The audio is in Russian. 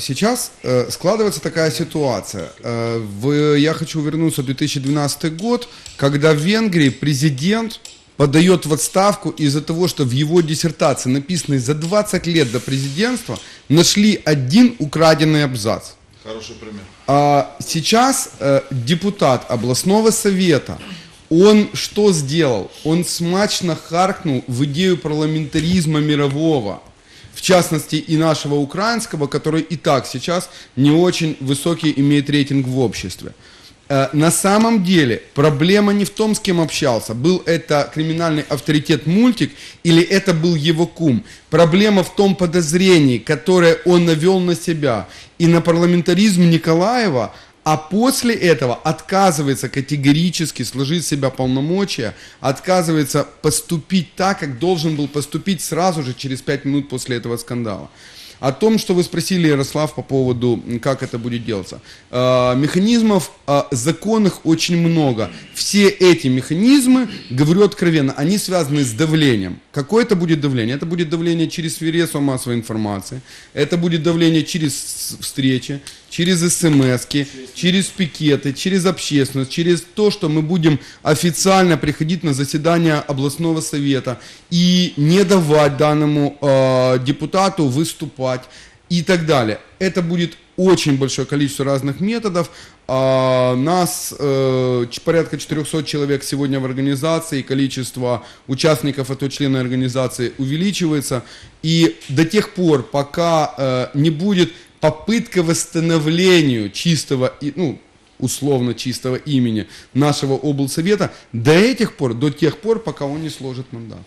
сейчас э, складывается такая ситуация. Э, в, я хочу вернуться в 2012 год, когда в Венгрии президент подает в отставку из-за того, что в его диссертации, написанной за 20 лет до президентства, нашли один украденный абзац. Хороший пример. А сейчас э, депутат областного совета, он что сделал? Он смачно харкнул в идею парламентаризма мирового. В частности, и нашего украинского, который и так сейчас не очень высокий имеет рейтинг в обществе. Э, На самом деле проблема не в том, с кем общался, был это криминальный авторитет мультик или это был его кум. Проблема в том подозрении, которое он навел на себя и на парламентаризм Николаева, а после этого отказывается категорически сложить в себя полномочия, отказывается поступить так, как должен был поступить сразу же через пять минут после этого скандала. О том, что вы спросили, Ярослав, по поводу, как это будет делаться. Э, Механизмов э, законных очень много. Все эти механизмы, говорю откровенно, они связаны с давлением. Какое это будет давление? Это будет давление через средства массовой информации, это будет давление через встречи, через смс через пикеты, через общественность, через то, что мы будем официально приходить на заседание областного совета и не давать данному э, депутату выступать и так далее. Это будет очень большое количество разных методов. А, нас э, порядка 400 человек сегодня в организации, количество участников, а то члены организации увеличивается. И до тех пор, пока э, не будет попытка восстановления чистого, ну, условно чистого имени нашего облсовета, до этих пор, до тех пор, пока он не сложит мандат.